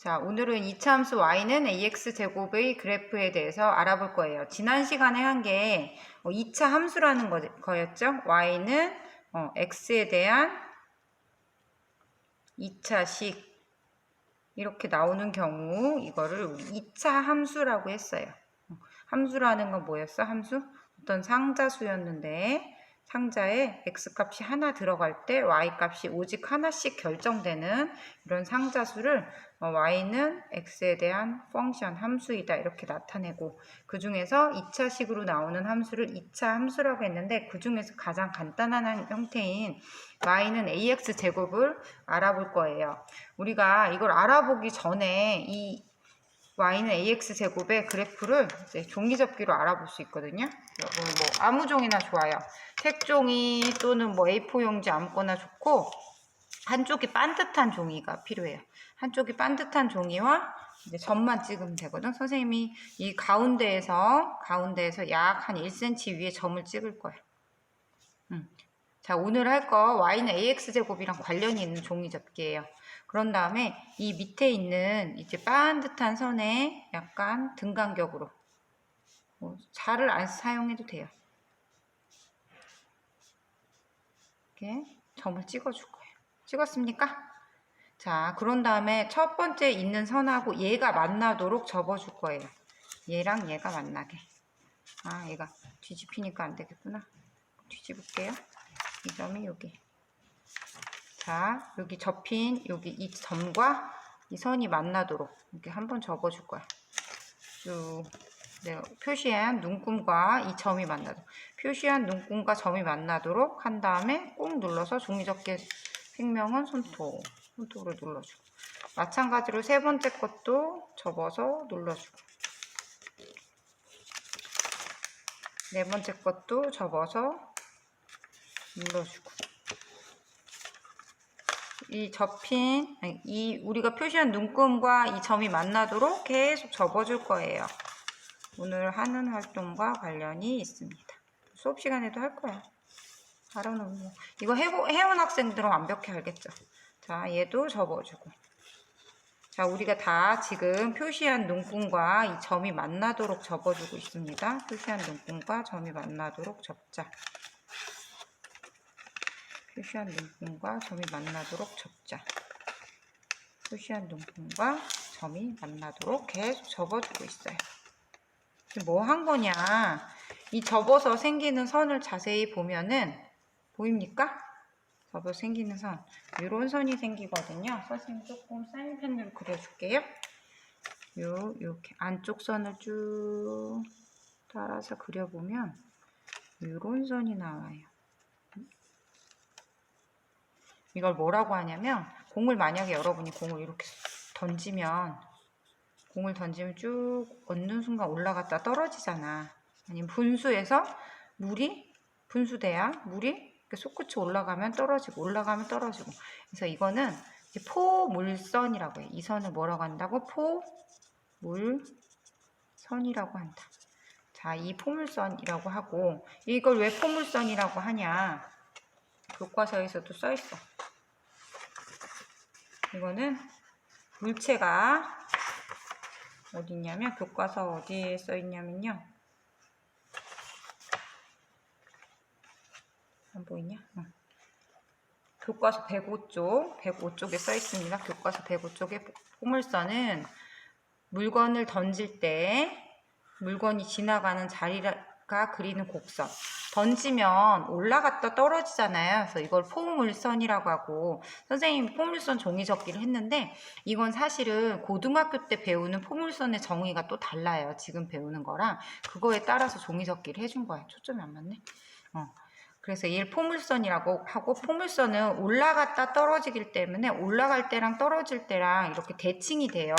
자, 오늘은 이차함수 y는 ax 제곱의 그래프에 대해서 알아볼 거예요. 지난 시간에 한 게 2차 함수라는 거, 거였죠. y는 어, x에 대한 2차식 이렇게 나오는 경우 이거를 우리 2차 함수라고 했어요. 어, 함수라는 건 뭐였어? 함수? 어떤 상자수였는데 상자에 x 값이 하나 들어갈 때 y 값이 오직 하나씩 결정되는 이런 상자 수를 어, y는 x에 대한 펑션 함수이다 이렇게 나타내고 그 중에서 2차식으로 나오는 함수를 2차 함수라고 했는데 그 중에서 가장 간단한 형태인 y는 ax 제곱을 알아볼 거예요. 우리가 이걸 알아보기 전에 이 y는 ax 제곱의 그래프를 이제 종이 접기로 알아볼 수 있거든요. 여러분 뭐 아무 종이나 좋아요. 색종이 또는 뭐 A4 용지 아무거나 좋고 한쪽이 반듯한 종이가 필요해요. 한쪽이 반듯한 종이와 이제 점만 찍으면 되거든. 선생님이 이 가운데에서 가운데에서 약 한 1cm 위에 점을 찍을 거예요. 음. 자 오늘 할 거 y는 ax 제곱이랑 관련이 있는 종이 접기예요. 그런 다음에 이 밑에 있는 이제 반듯한 선에 약간 등 간격으로 뭐 자를 안 사용해도 돼요. 이렇게 점을 찍어줄 거예요. 찍었습니까? 자, 그런 다음에 첫 번째 있는 선하고 얘가 만나도록 접어줄 거예요. 얘랑 얘가 만나게. 아, 얘가 뒤집히니까 안 되겠구나. 뒤집을게요. 이 점이 여기. 자, 여기 접힌 여기 이 점과 이 선이 만나도록 이렇게 한번 접어줄 거야. 쭉. 내가 표시한 눈금과 이 점이 만나도록. 표시한 눈금과 점이 만나도록 한 다음에 꾹 눌러서 종이접기 생명은 손톱 손톱으로 눌러주고. 마찬가지로 세 번째 것도 접어서 눌러주고. 네 번째 것도 접어서 눌러주고 이 접힌 이 우리가 표시한 눈금과 이 점이 만나도록 계속 접어줄 거예요. 오늘 하는 활동과 관련이 있습니다. 수업 시간에도 할 거야. 알아놓고 이거 해보, 해온 학생들은 완벽히 알겠죠. 자, 얘도 접어주고. 자, 우리가 다 지금 표시한 눈금과 이 점이 만나도록 접어주고 있습니다. 표시한 눈금과 점이 만나도록 접자. 표시한 눈금과 점이 만나도록 접자. 표시한 눈금과 점이 만나도록 계속 접어주고 있어요. 뭐 한 거냐? 이 접어서 생기는 선을 자세히 보면은 보입니까? 접어 생기는 선. 이런 선이 생기거든요. 선생님 조금 사인펜으로 그려줄게요. 요, 이렇게 안쪽 선을 쭉 따라서 그려보면 이런 선이 나와요. 이걸 뭐라고 하냐면 공을 만약에 여러분이 공을 이렇게 던지면 공을 던지면 쭉 얻는 순간 올라갔다 떨어지잖아. 아니면 분수에서 물이 분수대야 물이 솟구치 올라가면 떨어지고 올라가면 떨어지고. 그래서 이거는 포물선이라고 해. 이 선을 뭐라고 한다고? 포물선이라고 한다. 자, 이 포물선이라고 하고 이걸 왜 포물선이라고 하냐? 교과서에서도 써 있어. 이거는 물체가 어디 있냐면 교과서 어디에 써 있냐면요. 안 보이냐? 응. 교과서 105쪽, 105쪽에 써 있습니다. 교과서 105쪽에 포물선은 물건을 던질 때 물건이 지나가는 자리 가 그리는 곡선. 던지면 올라갔다 떨어지잖아요. 그래서 이걸 포물선이라고 하고 선생님이 포물선 종이 접기를 했는데 이건 사실은 고등학교 때 배우는 포물선의 정의가 또 달라요. 지금 배우는 거랑 그거에 따라서 종이 접기를 해준 거예요. 초점이 안 맞네. 어. 그래서 얘를 포물선이라고 하고 포물선은 올라갔다 떨어지기 때문에 올라갈 때랑 떨어질 때랑 이렇게 대칭이 돼요.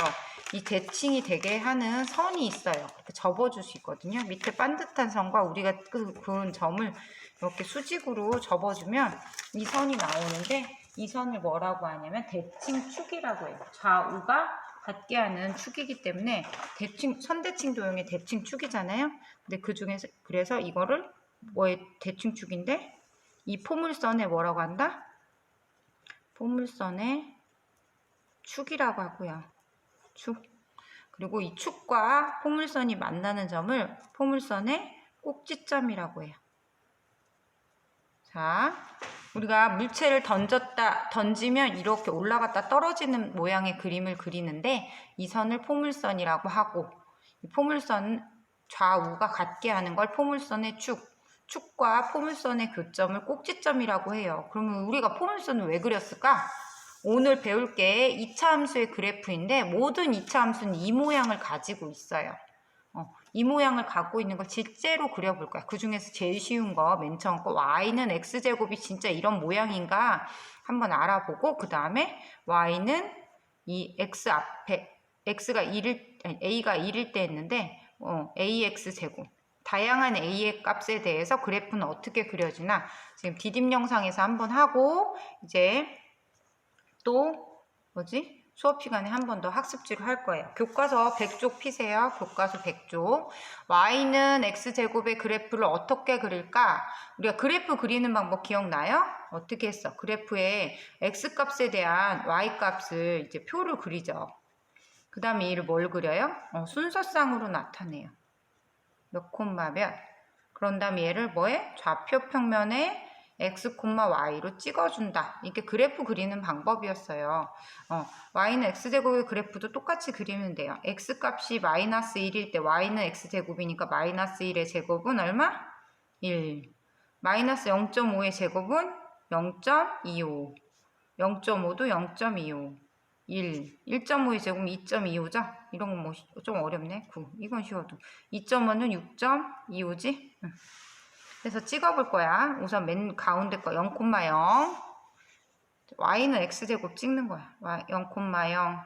이 대칭이 되게 하는 선이 있어요. 이렇게 접어줄 수 있거든요. 밑에 반듯한 선과 우리가 그, 그은 점을 이렇게 수직으로 접어주면 이 선이 나오는데 이 선을 뭐라고 하냐면 대칭축이라고 해요. 좌우가 같게 하는 축이기 때문에 대칭 선대칭 도형의 대칭축이잖아요. 근데 그 중에서 그래서 이거를 뭐의 대칭축인데 이 포물선에 뭐라고 한다? 포물선의 축이라고 하고요. 축. 그리고 이 축과 포물선이 만나는 점을 포물선의 꼭지점이라고 해요. 자, 우리가 물체를 던졌다, 던지면 이렇게 올라갔다 떨어지는 모양의 그림을 그리는데 이 선을 포물선이라고 하고 이 포물선 좌우가 같게 하는 걸 포물선의 축, 축과 포물선의 교점을 꼭지점이라고 해요. 그러면 우리가 포물선을 왜 그렸을까? 오늘 배울 게 2차 함수의 그래프인데 모든 2차 함수는 이 모양을 가지고 있어요. 어, 이 모양을 갖고 있는 걸 실제로 그려볼 거야. 그 중에서 제일 쉬운 거, 맨 처음 거, y는 x제곱이 진짜 이런 모양인가 한번 알아보고, 그 다음에 y는 이 x 앞에, x가 1일, 아니, a가 1일 때 했는데, 어, ax제곱. 다양한 a의 값에 대해서 그래프는 어떻게 그려지나, 지금 디딤 영상에서 한번 하고, 이제 또, 뭐지? 수업 시간에 한 번 더 학습지로 할 거예요. 교과서 100쪽 피세요. 교과서 100쪽. y는 x제곱의 그래프를 어떻게 그릴까? 우리가 그래프 그리는 방법 기억나요? 어떻게 했어? 그래프에 x값에 대한 y값을 이제 표를 그리죠. 그 다음에 얘를 뭘 그려요? 어, 순서상으로 나타내요. 몇 콤마 몇. 그런 다음에 얘를 뭐해? 좌표 평면에 x, y로 찍어준다. 이게 그래프 그리는 방법이었어요. 어, y는 x제곱의 그래프도 똑같이 그리면 돼요. x값이 마이너스 1일 때 y는 x제곱이니까 마이너스 1의 제곱은 얼마? 1. 마이너스 0.5의 제곱은 0.25. 0.5도 0.25. 1. 1.5의 제곱은 2.25죠? 이런 건 뭐 좀 어렵네. 9. 이건 쉬워도. 2.5는 6.25지? 응. 그래서 찍어볼 거야. 우선 맨 가운데 거 0,0. y는 x제곱 찍는 거야. 0,0,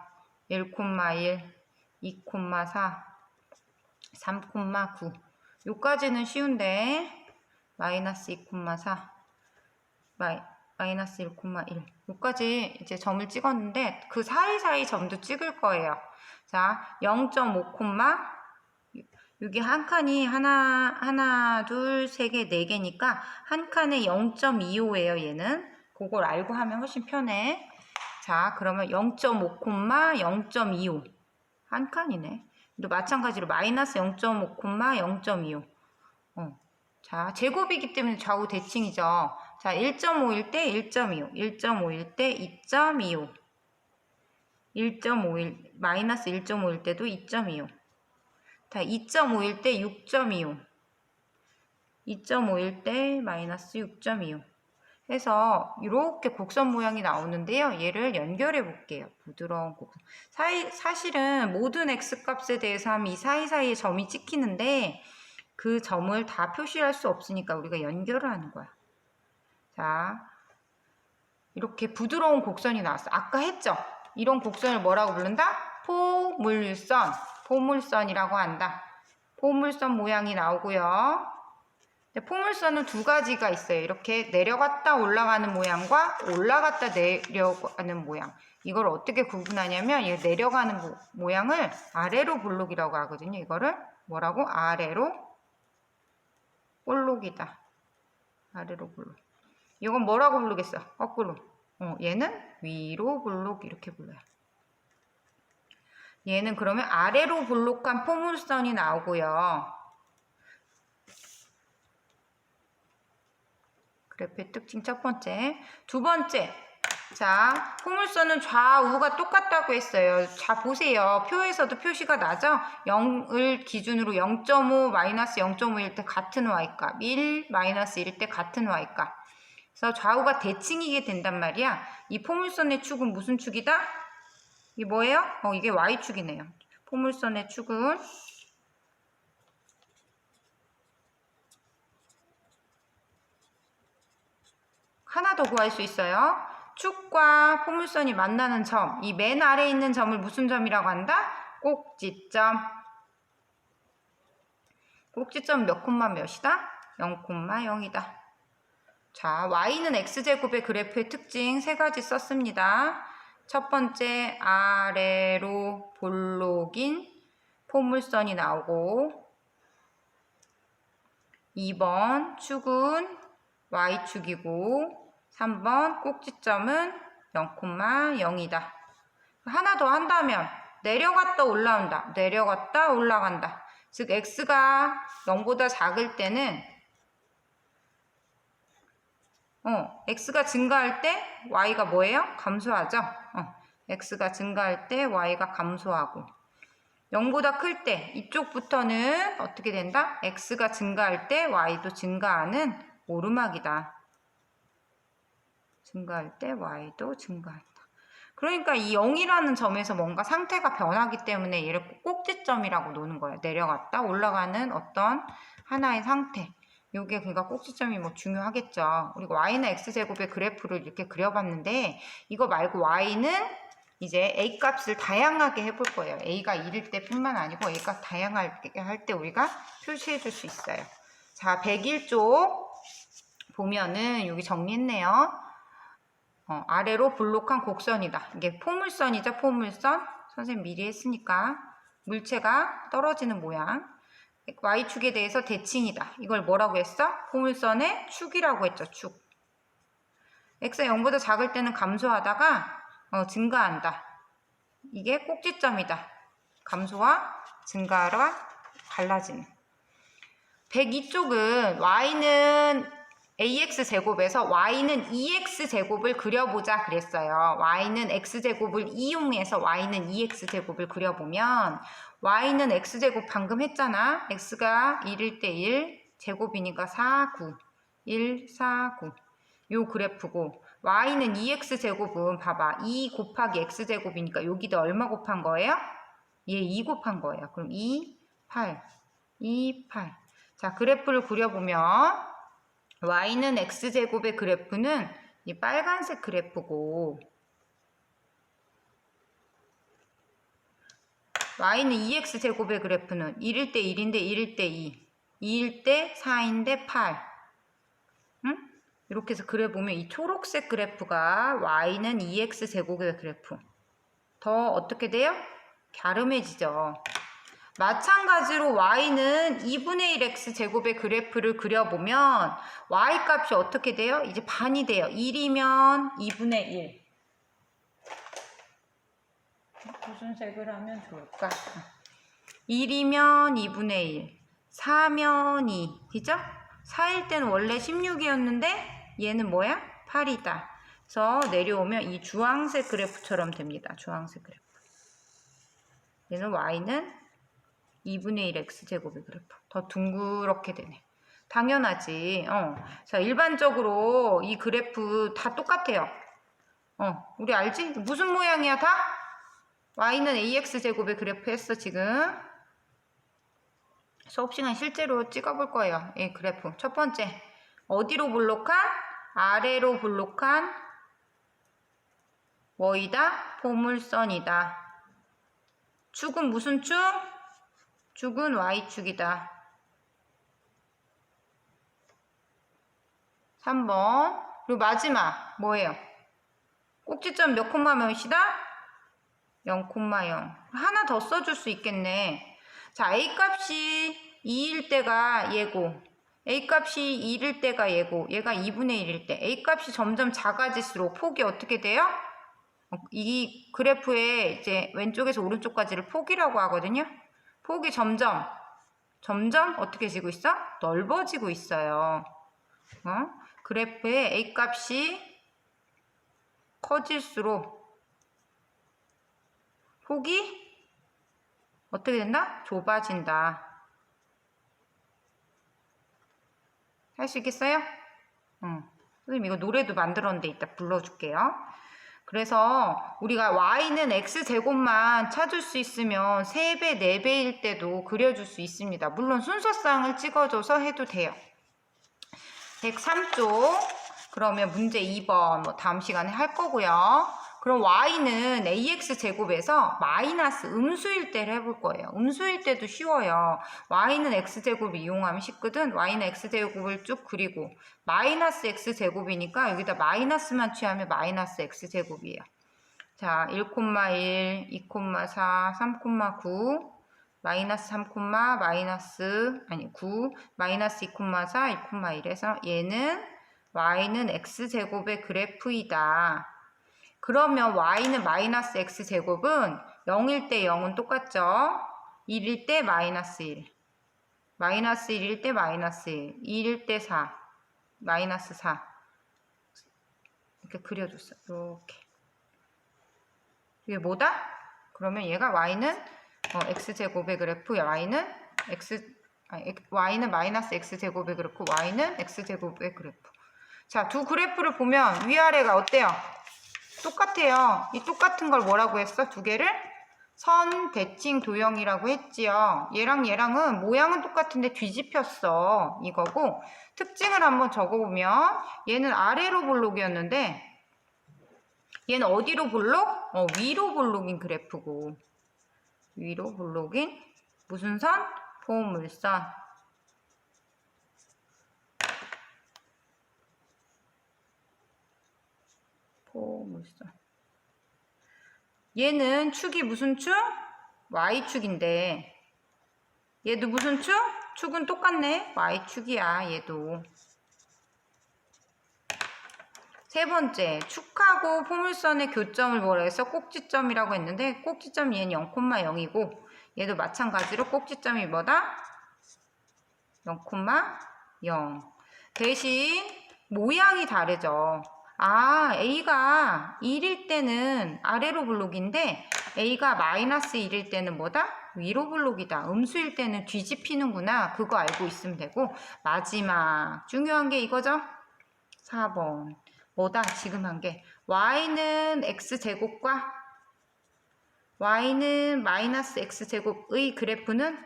1,1, 2,4, 3,9. 요까지는 쉬운데 마이너스 2,4, 마이, 마이너스 1,1. 요까지 이제 점을 찍었는데 그 사이사이 점도 찍을 거예요. 자, 0.5, 여기 한 칸이 하나, 하나, 둘, 세 개, 네 개니까 한 칸에 0.25예요, 얘는. 그걸 알고 하면 훨씬 편해. 자, 그러면 0.5, 0.25. 한 칸이네. 또 마찬가지로 마이너스 0.5, 0.25. 어. 자, 제곱이기 때문에 좌우 대칭이죠. 자, 1.5일 때 1.25, 1.5일 때 2.25. 1.5일, 마이너스 1.5일 때도 2.25. 자, 2.5일 때 6.25. 2.5일 때 마이너스 6.25. 해서 이렇게 곡선 모양이 나오는데요. 얘를 연결해 볼게요. 부드러운 곡선. 사이, 사실은 모든 x값에 대해서 하면 이 사이사이에 점이 찍히는데 그 점을 다 표시할 수 없으니까 우리가 연결을 하는 거야. 자, 이렇게 부드러운 곡선이 나왔어. 아까 했죠? 이런 곡선을 뭐라고 부른다? 포물선. 포물선이라고 한다. 포물선 모양이 나오고요. 포물선은 두 가지가 있어요. 이렇게 내려갔다 올라가는 모양과 올라갔다 내려가는 모양. 이걸 어떻게 구분하냐면 이 내려가는 모, 양을 아래로 볼록이라고 하거든요. 이거를 뭐라고? 아래로 볼록이다. 아래로 볼록. 이건 뭐라고 부르겠어? 거꾸로. 어, 얘는 위로 볼록 이렇게 불러요. 얘는 그러면 아래로 볼록한 포물선이 나오고요. 그래프의 특징 첫 번째. 두 번째. 자, 포물선은 좌우가 똑같다고 했어요. 자, 보세요. 표에서도 표시가 나죠? 0을 기준으로 0.5, 마이너스 0.5일 때 같은 y값, 1, 마이너스 1일 때 같은 y값. 그래서 좌우가 대칭이게 된단 말이야. 이 포물선의 축은 무슨 축이다? 이게 뭐예요? 어, 이게 Y축이네요. 포물선의 축은 하나 더 구할 수 있어요. 축과 포물선이 만나는 점, 이 맨 아래에 있는 점을 무슨 점이라고 한다? 꼭지점. 꼭지점 몇 콤마 몇이다? 0,0이다. 자, y는 x제곱의 그래프의 특징 세 가지 썼습니다. 첫 번째 아래로 볼록인 포물선이 나오고 2번 축은 Y축이고 3번 꼭지점은 0,0이다. 하나 더 한다면 내려갔다 올라온다. 내려갔다 올라간다. 즉 x가 0보다 작을 때는 어, x가 증가할 때 y가 뭐예요? 감소하죠. 어, x가 증가할 때 y가 감소하고 0보다 클 때 이쪽부터는 어떻게 된다? x가 증가할 때 y도 증가하는 오르막이다. 증가할 때 y도 증가한다. 그러니까 이 0이라는 점에서 뭔가 상태가 변하기 때문에 얘를 꼭지점이라고 노는 거예요. 내려갔다 올라가는 어떤 하나의 상태. 요게 그러니까 꼭지점이 뭐 중요하겠죠. 그리고 y는 x제곱의 그래프를 이렇게 그려봤는데 이거 말고 y는 이제 a 값을 다양하게 해볼 거예요. a가 1일 때 뿐만 아니고 a가 다양하게 할 때 우리가 표시해 줄 수 있어요. 자, 101쪽 보면은 여기 정리했네요. 어, 아래로 볼록한 곡선이다. 이게 포물선이죠, 포물선. 선생님 미리 했으니까 물체가 떨어지는 모양. Y축에 대해서 대칭이다. 이걸 뭐라고 했어? 포물선의 축이라고 했죠, 축. x가 0보다 작을 때는 감소하다가 어, 증가한다. 이게 꼭지점이다. 감소와 증가가 갈라지는. 102쪽은 y는 ax 제곱에서 y는 2x 제곱을 그려보자 그랬어요. y는 x 제곱을 이용해서 y는 2x 제곱을 그려보면 y는 x 제곱 방금 했잖아. x가 1일 때 1, 제곱이니까 4, 9, 1, 4, 9. 요 그래프고 y는 2x 제곱은 봐봐. 2 곱하기 x 제곱이니까 여기도 얼마 곱한 거예요? 얘 2 곱한 거예요. 그럼 2, 8, 2, 8. 자, 그래프를 그려보면 y는 x제곱의 그래프는 이 빨간색 그래프고 y는 2x제곱의 그래프는 1일 때 1인데 1일 때 2, 2일 때 4인데 8 응? 이렇게 해서 그려보면 이 초록색 그래프가 y는 2x제곱의 그래프 더 어떻게 돼요? 갸름해지죠. 마찬가지로 y는 2분의 1x 제곱의 그래프를 그려보면 y 값이 어떻게 돼요? 이제 반이 돼요. 1이면 2분의 1. 무슨 색을 하면 좋을까? 1이면 2분의 1. 4면 2. 그죠? 4일 때는 원래 16이었는데 얘는 뭐야? 8이다. 그래서 내려오면 이 주황색 그래프처럼 됩니다. 주황색 그래프. 얘는 y는 2분의 1 x제곱의 그래프. 더 둥그렇게 되네. 당연하지. 어. 자, 일반적으로 이 그래프 다 똑같아요. 어, 우리 알지? 무슨 모양이야, 다? y는 ax제곱의 그래프 했어, 지금. 수업 시간 실제로 찍어 볼 거예요. 이 그래프. 첫 번째. 어디로 볼록한? 아래로 볼록한 뭐이다? 포물선이다. 축은 무슨 축? 축은 y축이다. 3번. 그리고 마지막 뭐예요? 꼭지점 몇 콤마 몇이다? 0,0. 하나 더 써줄 수 있겠네. 자, a 값이 2일 때가 얘고 a 값이 1일 때가 얘고 얘가 2분의 1일 때 a 값이 점점 작아질수록 폭이 어떻게 돼요? 어, 이 그래프의 이제 왼쪽에서 오른쪽까지를 폭이라고 하거든요. 폭이 점점 점점 어떻게 지고 있어? 넓어지고 있어요. 어? 그래프의 A 값이 커질수록 폭이 어떻게 된다? 좁아진다. 할 수 있겠어요? 응. 선생님 이거 노래도 만들었는데 이따 불러줄게요. 그래서 우리가 y는 x제곱만 찾을 수 있으면 3배, 4배일 때도 그려줄 수 있습니다. 물론 순서상을 찍어줘서 해도 돼요. 103쪽 그러면 문제 2번 뭐 다음 시간에 할 거고요. 그럼 y는 ax제곱에서 마이너스 음수일 때를 해볼 거예요. 음수일 때도 쉬워요. y는 x제곱을 이용하면 쉽거든. y는 x제곱을 쭉 그리고 마이너스 x제곱이니까 여기다 마이너스만 취하면 마이너스 x제곱이에요. 자, 1,1, 2,4, 3,9 마이너스 3, 마이너스 아니 9 마이너스 2,4, 2,1에서 얘는 y는 x제곱의 그래프이다. 그러면 y는 마이너스 x제곱은 0일 때 0은 똑같죠? 1일 때 마이너스 1. 마이너스 1일 때 마이너스 1. 2일 때 4. 마이너스 4. 이렇게 그려줬어. 이렇게. 이게 뭐다? 그러면 얘가 y는 어, x제곱의 그래프, y는 x, 아니, y는 마이너스 x제곱의 그래프, y는 x제곱의 그래프. 자, 두 그래프를 보면 위아래가 어때요? 똑같아요. 이 똑같은 걸 뭐라고 했어? 두 개를? 선 대칭 도형이라고 했지요. 얘랑 얘랑은 모양은 똑같은데 뒤집혔어. 이거고 특징을 한번 적어보면 얘는 아래로 볼록이었는데 얘는 어디로 볼록? 어, 위로 볼록인 그래프고 위로 볼록인 무슨 선? 포물선. 포물선. 얘는 축이 무슨 축? Y축인데 얘도 무슨 축? 축은 똑같네. Y축이야 얘도. 세 번째, 축하고 포물선의 교점을 뭐라 해서 꼭지점이라고 했는데 꼭지점 얘는 0,0이고 얘도 마찬가지로 꼭지점이 뭐다? 0,0 대신 모양이 다르죠. 아, A가 1일 때는 아래로 블록인데 A가 마이너스 1일 때는 뭐다? 위로 블록이다. 음수일 때는 뒤집히는구나. 그거 알고 있으면 되고 마지막 중요한 게 이거죠? 4번 뭐다? 지금 한 게 y는 x제곱과 y는 마이너스 x제곱의 그래프는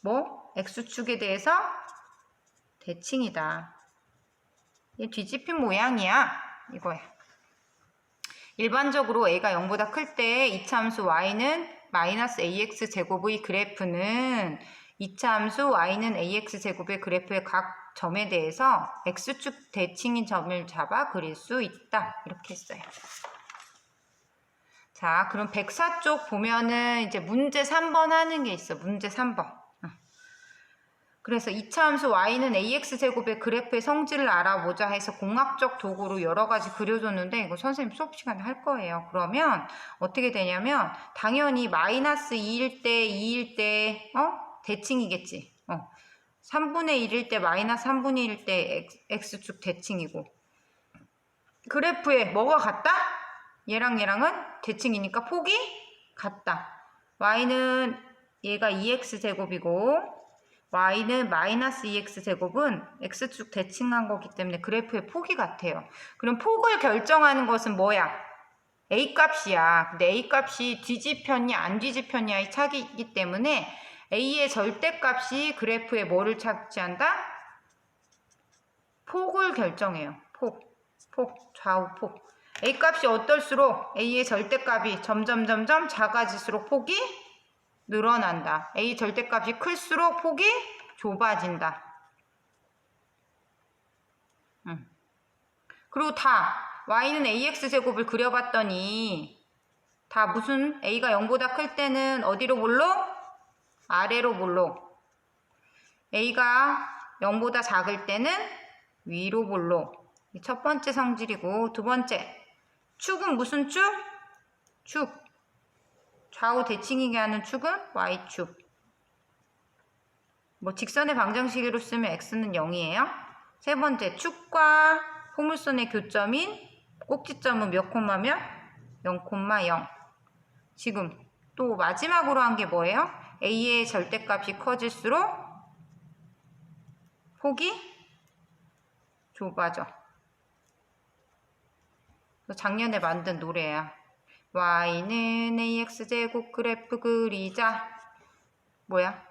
뭐? x축에 대해서 대칭이다. 얘 뒤집힌 모양이야. 이거야. 일반적으로 a가 0보다 클 때 이차함수 y는 마이너스 ax 제곱의 그래프는 이차함수 y는 ax 제곱의 그래프의 각 점에 대해서 x축 대칭인 점을 잡아 그릴 수 있다. 이렇게 했어요. 자, 그럼 104쪽 보면은 이제 문제 3번 하는 게 있어. 문제 3번. 그래서 이차함수 y는 ax제곱의 그래프의 성질을 알아보자 해서 공학적 도구로 여러 가지 그려줬는데 이거 선생님 수업 시간에 할 거예요. 그러면 어떻게 되냐면 당연히 마이너스 2일 때 2일 때 어? 대칭이겠지. 어. 3분의 1일 때 마이너스 3분의 1일 때 x축 대칭이고 그래프에 뭐가 같다? 얘랑 얘랑은 대칭이니까 폭이 같다. y는 얘가 2x제곱이고 y는 마이너스 2x제곱은 x축 대칭한 거기 때문에 그래프의 폭이 같아요. 그럼 폭을 결정하는 것은 뭐야? a값이야. 근데 a값이 뒤집혔냐 안 뒤집혔냐의 차이기 때문에 a의 절대값이 그래프에 뭐를 차지한다? 폭을 결정해요. 폭, 폭, 좌우 폭. a값이 어떨수록 a의 절대값이 점점 점점 작아질수록 폭이 늘어난다. a 절대값이 클수록 폭이 좁아진다. 음. 그리고 다 y는 ax 제곱을 그려봤더니 다 무슨 a가 0보다 클 때는 어디로 볼록? 아래로 볼록. a가 0보다 작을 때는 위로 볼록. 첫 번째 성질이고 두 번째 축은 무슨 축? 축. 좌우 대칭이게 하는 축은 y축. 뭐 직선의 방정식으로 쓰면 x는 0이에요. 세 번째 축과 포물선의 교점인 꼭지점은 몇 콤마면? 0,0. 지금 또 마지막으로 한 게 뭐예요? a의 절대값이 커질수록 폭이 좁아져. 작년에 만든 노래야. Y는 ax제곱 그래프 그리자. 뭐야?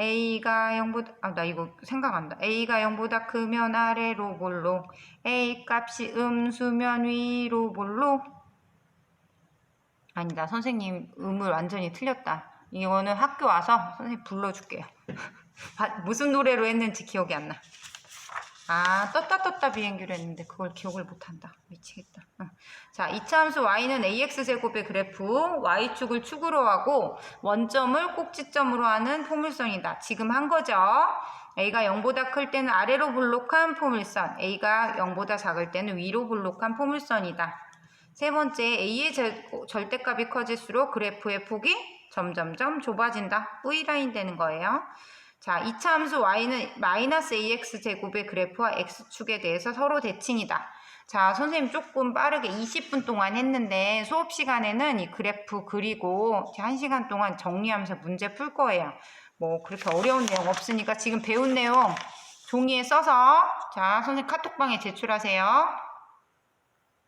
a가 0보다 아 나 이거 생각 안 나. a가 0보다 크면 아래로 볼록. a 값이 음수면 위로 볼록. 아니다. 선생님 음을 완전히 틀렸다. 이거는 학교 와서 선생님 불러줄게요. 무슨 노래로 했는지 기억이 안 나. 아, 떴다 떴다 비행기로 했는데 그걸 기억을 못한다. 미치겠다. 응. 자, 이차함수 y는 ax제곱의 그래프 y축을 축으로 하고 원점을 꼭지점으로 하는 포물선이다. 지금 한 거죠. a가 0보다 클 때는 아래로 볼록한 포물선, a가 0보다 작을 때는 위로 볼록한 포물선이다. 세 번째, A의 절, 절대값이 커질수록 그래프의 폭이 점점점 좁아진다. V라인 되는 거예요. 자, 2차 함수 y는 마이너스 ax 제곱의 그래프와 x축에 대해서 서로 대칭이다. 자, 선생님 조금 빠르게 20분 동안 했는데 수업 시간에는 이 그래프 그리고 1시간 동안 정리하면서 문제 풀 거예요. 뭐 그렇게 어려운 내용 없으니까 지금 배운 내용 종이에 써서 자, 선생님 카톡방에 제출하세요.